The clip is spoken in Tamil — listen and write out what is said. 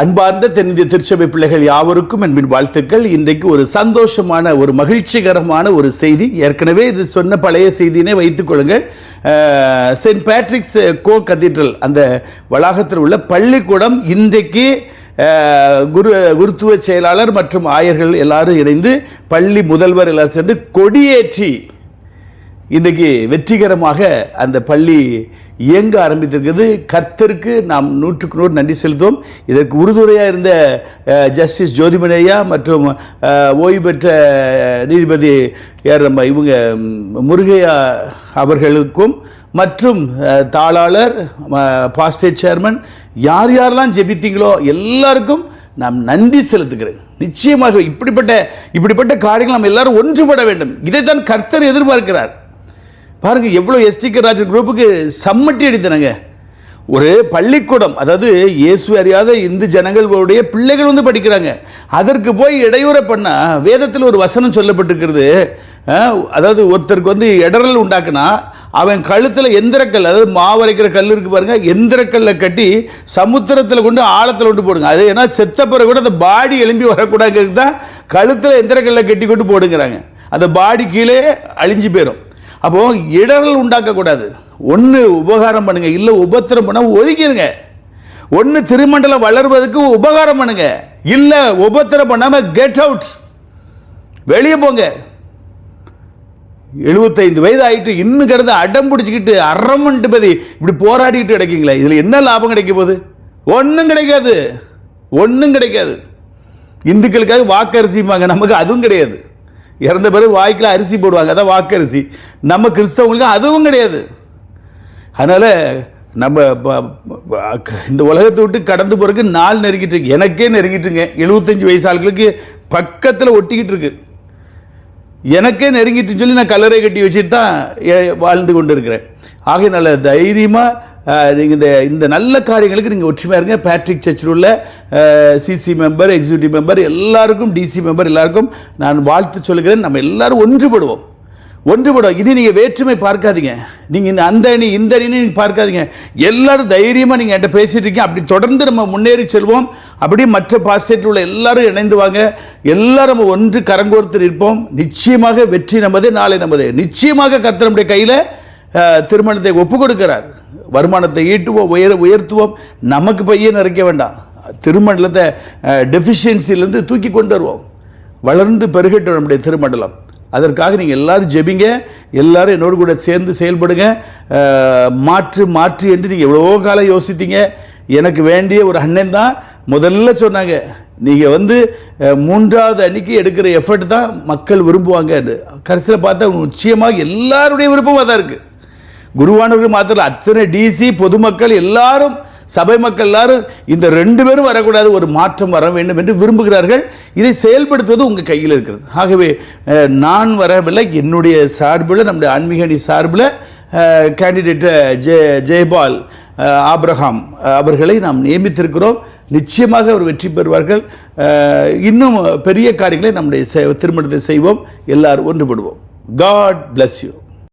அன்பார்ந்த தென்னிந்திய திருச்சபை பிள்ளைகள் யாவருக்கும் என்பின் வாழ்த்துக்கள் இன்றைக்கு ஒரு சந்தோஷமான ஒரு மகிழ்ச்சிகரமான ஒரு செய்தி. ஏற்கனவே இது சொன்ன பழைய செய்தியினை வைத்துக் கொள்ளுங்கள். சென்ட் பேட்ரிக்ஸ் கோ கதீட்ரல் அந்த வளாகத்தில் உள்ள பள்ளிக்கூடம் இன்றைக்கு குரு குருத்துவ செயலாளர் மற்றும் ஆயர்கள் எல்லாரும் இணைந்து பள்ளி முதல்வர் எல்லாரும் சேர்ந்து கொடியேற்றி இன்றைக்கு வெற்றிகரமாக அந்த பள்ளி இயங்க ஆரம்பித்திருக்கிறது. கர்த்தருக்கு நாம் நூற்றுக்கு நூறு நன்றி செலுத்துவோம். இதற்கு உறுதுணையாக இருந்த ஜஸ்டிஸ் ஜோதிமனையா மற்றும் ஓய்வு பெற்ற நீதிபதி யார் நம்ம இவங்க முருகையா அவர்களுக்கும் மற்றும் தாளாளர் பாஸ்டேட் சேர்மன் யார் யாரெல்லாம் ஜெபித்தீங்களோ எல்லாருக்கும் நாம் நன்றி செலுத்துகிறேன். நிச்சயமாக இப்படிப்பட்ட இப்படிப்பட்ட காரியங்கள் நாம் எல்லாரும் ஒன்றுபட வேண்டும். இதைத்தான் கர்த்தர் எதிர்பார்க்கிறார். பாருங்க எவ்வளோ எஸ்டிகே ராஜன் குரூப்புக்கு சம்மட்டி அடித்தனங்க. ஒரு பள்ளிக்கூடம் அதாவது இயேசு அறியாத இந்து ஜனங்களுடைய பிள்ளைகள் வந்து படிக்கிறாங்க. அதற்கு போய் இடையூற பண்ணால் வேதத்தில் ஒரு வசனம் சொல்லப்பட்டிருக்கிறது. அதாவது ஒருத்தருக்கு வந்து இடரல் உண்டாக்குனா அவன் கழுத்தில் எந்திரக்கல் அதாவது மாவரைக்கிற கல் இருக்கு பாருங்க எந்திரக்கல்லை கட்டி சமுத்திரத்தில் கொண்டு ஆழத்தில் கொண்டு போடுங்க. அது ஏன்னா செத்த பிறகு கூட அந்த பாடி எழும்பி வரக்கூடாதுங்கிறது தான் கழுத்தில் எந்திரக்கல்லை கட்டி கொண்டு போடுங்கிறாங்க. அந்த பாடி கீழே அழிஞ்சு போயிடும் அப்போ இடரல் உண்டாக்கக்கூடாது. ஒன்று உபகாரம் பண்ணுங்க இல்லை உபத்திரம் பண்ண ஒதுக்கிடுங்க. ஒன்று திருமண்டலம் வளர்வதற்கு உபகாரம் பண்ணுங்க இல்லை உபத்திரம் பண்ணாமல் கெட் அவுட் வெளியே போங்க. எழுபத்தைந்து வயது ஆகிட்டு இன்னும் கிடந்து அடம் பிடிச்சிக்கிட்டு அறமன்ட்டு பதி இப்படி போராடிக்கிட்டு கிடைக்குங்களே இதில் என்ன லாபம் கிடைக்க போகுது? ஒன்றும் கிடைக்காது. ஒன்றும் கிடைக்காது. இந்துக்களுக்காக வாக்கரிசிம்பாங்க நமக்கு அதுவும் கிடையாது. இறந்த பிறகு வாய்க்கில் அரிசி போடுவாங்க அதான் வாக்கரிசி. நம்ம கிறிஸ்தவங்களுக்கு அதுவும் கிடையாது. அதனால் நம்ம இந்த உலகத்தை விட்டு கடந்து போகிறதுக்கு நாள் நெருங்கிட்டு இருக்கு. எனக்கே நெருங்கிட்டுங்க. எழுபத்தஞ்சு வயசு ஆளுகளுக்கு பக்கத்தில் ஒட்டிக்கிட்டு இருக்குது எனக்கே நெருங்கிட்டுன்னு சொல்லி நான் கல்லறை கட்டி வச்சுட்டு தான் வாழ்ந்து கொண்டு இருக்கிறேன் ஆகையினால தைரியமாக நீங்கள் இந்த இந்த நல்ல காரியங்களுக்கு நீங்கள் ஒற்றுமையாக இருங்க. பேட்ரிக் சர்ச்சில் உள்ள சிசி மெம்பர் எக்ஸிக்யூட்டிவ் மெம்பர் எல்லாருக்கும் டிசி மெம்பர் எல்லாருக்கும் நான் வாழ்த்து சொல்லுகிறேன். நம்ம எல்லாரும் ஒன்றுபடுவோம். ஒன்றுபடும் இது நீங்கள் வேற்றுமை பார்க்காதீங்க. நீங்கள் இந்த அந்த அணி இந்த அணின்னு நீங்கள் பார்க்காதீங்க. எல்லாரும் தைரியமாக நீங்கள் என்கிட்ட பேசிட்டு இருக்கீங்க. அப்படி தொடர்ந்து நம்ம முன்னேறி செல்வோம். அப்படியே மற்ற பாசிட்டில் உள்ள எல்லாரும் இணைந்து வாங்க. எல்லாரும் நம்ம ஒன்று கரங்கோர்த்து நிற்போம். நிச்சயமாக வெற்றி நமது நாளை நமது. நிச்சயமாக கர்த்தர் நம்முடைய கையில் திருமணத்தை ஒப்பு கொடுக்கிறார் வருமானத்தை ஈட்டுவோம் உயர உயர்த்துவோம். நமக்கு பையன் நிறைக்க வேண்டாம். திருமண்டலத்தை டெஃபிஷியன்சிலேருந்து தூக்கி கொண்டு வருவோம். வளர்ந்து பெருகட்டும் நம்முடைய திருமண்டலம். அதற்காக நீங்கள் எல்லாரும் ஜெபிங்க. எல்லாரும் என்னோடு கூட சேர்ந்து செயல்படுங்க. மாற்று மாற்று என்று நீங்கள் எவ்வளோ காலம் யோசித்தீங்க. எனக்கு வேண்டிய ஒரு அண்ணன் தான். முதல்ல சொன்னாங்க நீங்கள் வந்து மூன்றாவது அன்னைக்கு எடுக்கிற எஃபர்ட் தான் மக்கள் விரும்புவாங்க. கடைசியில் பார்த்தா நிச்சயமாக எல்லாருடைய விருப்பமாக தான் இருக்குது குருவானவர்கள் மாத்திரம் அத்தனை டிசி பொதுமக்கள் எல்லாரும் சபை மக்கள் எல்லாரும் இந்த ரெண்டு பேரும் வரக்கூடாது ஒரு மாற்றம் வர வேண்டும் என்று விரும்புகிறார்கள். இதை செயல்படுத்துவது உங்கள் கையில் இருக்கிறது. ஆகவே நான் வரவில்லை என்னுடைய சார்பில் நம்முடைய ஆன்மீகணி சார்பில் கேண்டிடேட் ஜெ ஜெயபால் ஆப்ரஹாம் அவர்களை நாம் நியமித்திருக்கிறோம். நிச்சயமாக அவர் வெற்றி பெறுவார்கள். இன்னும் பெரிய காரியங்களை நம்முடைய செ- திருமணத்தை செய்வோம். எல்லாரும் ஒன்றுபடுவோம். God bless you